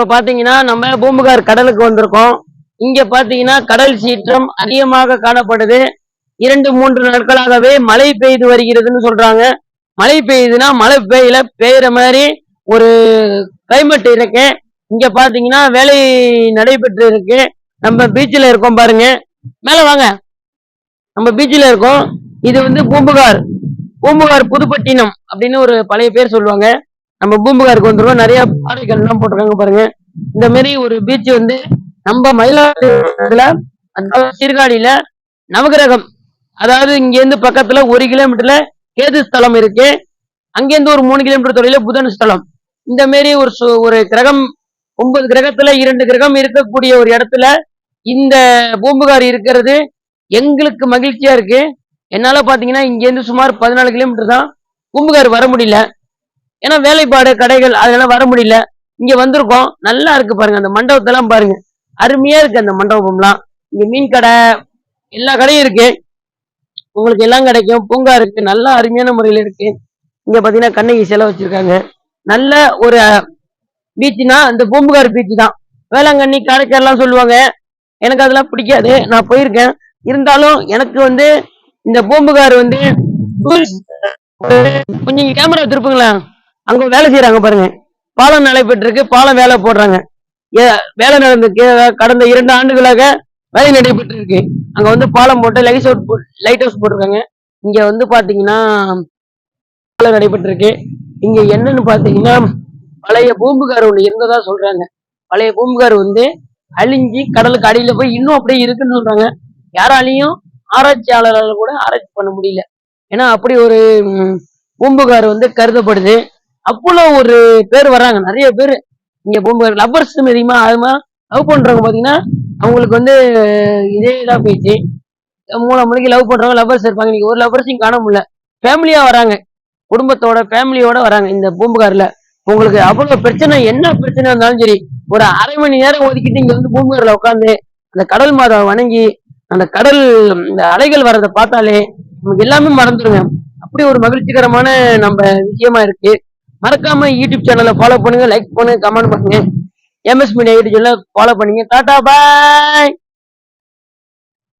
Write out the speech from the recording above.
இப்ப பாத்தீங்கன்னா நம்ம பூம்புகார் கடலுக்கு வந்திருக்கோம். இங்க பாத்தீங்கன்னா கடல் சீற்றம் அதிகமாக காணப்படுது. இரண்டு மூன்று நாட்களாகவே மழை பெய்து வருகிறதுன்னு சொல்றாங்க. மழை பெய்யுதுன்னா மழை பெய்யல பெய்கிற மாதிரி ஒரு கிளைமேட் இருக்கு. இங்க பாத்தீங்கன்னா வேலை நடைபெற்று இருக்கு நம்ம பீச்சில் இருக்கோம் பாருங்க. மேல வாங்க. நம்ம பீச்சில் இருக்கோம். இது வந்து பூம்புகார். பூம்புகார் புதுப்பட்டினம் அப்படின்னு ஒரு பழைய பேர் சொல்லுவாங்க. நம்ம பூம்புகாருக்கு வந்துருவோம் நிறைய பாறைகள் எல்லாம் போட்டிருக்காங்க பாருங்க. இந்த மாதிரி ஒரு பீச் வந்து நம்ம மயிலாடுதுறையில அதாவது சீர்காழியில நவகிரகம். அதாவது இங்க இருந்து பக்கத்துல ஒரு கிலோமீட்டர்ல கேது ஸ்தலம் இருக்கு. அங்கேருந்து ஒரு மூணு கிலோமீட்டர் தொலைல புதன் ஸ்தலம். இந்த மாரி ஒரு சு- ஒரு கிரகம் ஒன்பது கிரகத்துல இரண்டு கிரகம் இருக்கக்கூடிய ஒரு இடத்துல இந்த பூம்புகார் இருக்கிறது எங்களுக்கு மகிழ்ச்சியா இருக்கு. என்னால பாத்தீங்கன்னா இங்க இருந்து சுமார் பதினாலு கிலோமீட்டர் தான் பூம்புகார் வர முடியல. ஏன்னா வேலைப்பாடு கடைகள் அதெல்லாம் வர முடியல. இங்க வந்திருக்கோம். நல்லா இருக்கு பாருங்க அந்த மண்டபத்தெல்லாம் பாருங்க. அருமையா இருக்கு அந்த மண்டபம்லாம். இங்க மீன் கடை எல்லா கடையும் இருக்கு. உங்களுக்கு எல்லாம் கிடைக்கும். பூங்கா இருக்கு. நல்லா அருமையான முறையில இருக்கு. இங்க பாத்தீங்கன்னா கண்ணகி சிலை வச்சிருக்காங்க. நல்ல ஒரு பீச்சுனா அந்த பூம்புகார் பீச் தான். வேளாங்கண்ணி காரைக்கால்லாம் சொல்லுவாங்க. எனக்கு அதெல்லாம் பிடிக்காது. நான் போயிருக்கேன். இருந்தாலும் எனக்கு வந்து இந்த பூம்புகார் வந்து கொஞ்சம் கேமரா திருப்புங்களேன் அங்க வேலை செய்யறாங்க பாருங்க. பாலம் நடைபெற்றிருக்கு பாலம் வேலை போடுறாங்க. ஏ- வேலை நடந்திருக்கு. கடந்த இரண்டு ஆண்டுகளாக வேலை நடைபெற்று இருக்கு அங்க வந்து பாலம் போட்டு லைட் ஹவுஸ் லைட் ஹவுஸ் போட்டிருக்காங்க. இங்க வந்து பாத்தீங்கன்னா பாலம் நடைபெற்று இருக்கு இங்க என்னன்னு பாத்தீங்கன்னா பழைய பூம்புகார் ஒண்ணு இருந்ததா சொல்றாங்க. பழைய பூம்புகார் வந்து அழிஞ்சி கடலுக்கு அடியில போய் இன்னும் அப்படியே இருக்குன்னு சொல்றாங்க. யாராலையும் ஆராய்ச்சியாளரால் கூட ஆராய்ச்சி பண்ண முடியல. ஏன்னா அப்படி ஒரு பூம்புகார் வந்து கருதப்படுது. அவ்வளோ ஒரு பேர் வர்றாங்க. நிறைய பேர் இங்கே பூம்புகார் லவ்வர்ஸ் தெரியுமா? அதுமா லவ் பண்ணுறவங்க பார்த்தீங்கன்னா அவங்களுக்கு வந்து இதே இதாக போயிடுச்சு. மூணு மணிக்கு லவ் பண்ணுறவங்க லவ்வர்ஸ் இருப்பாங்க. இன்னைக்கு ஒரு லவ்வர்ஸையும் காண முடியல. ஃபேமிலியாக வராங்க. குடும்பத்தோட ஃபேமிலியோட வராங்க இந்த பூம்புகாரில். உங்களுக்கு அவ்வளோ பிரச்சனை என்ன பிரச்சனை இருந்தாலும் சரி ஒரு அரை மணி நேரம் ஒதுக்கிட்டு இங்கே வந்து பூம்புகாரில் உட்காந்து அந்த கடல் மாதாவை வணங்கி அந்த கடல் இந்த அலைகள் வர்றதை பார்த்தாலே நமக்கு எல்லாமே மறந்துடுங்க. அப்படி ஒரு மகிழ்ச்சிகரமான நம்ம விஷயமா இருக்கு. மறக்காம யூடியூப் சேனலை ஃபாலோ பண்ணுங்க லைக் பண்ணுங்க கமெண்ட் பண்ணுங்க. எம்எஸ் மீடியா யூடியூப் சேனலை ஃபாலோ பண்ணுங்க. Tata bye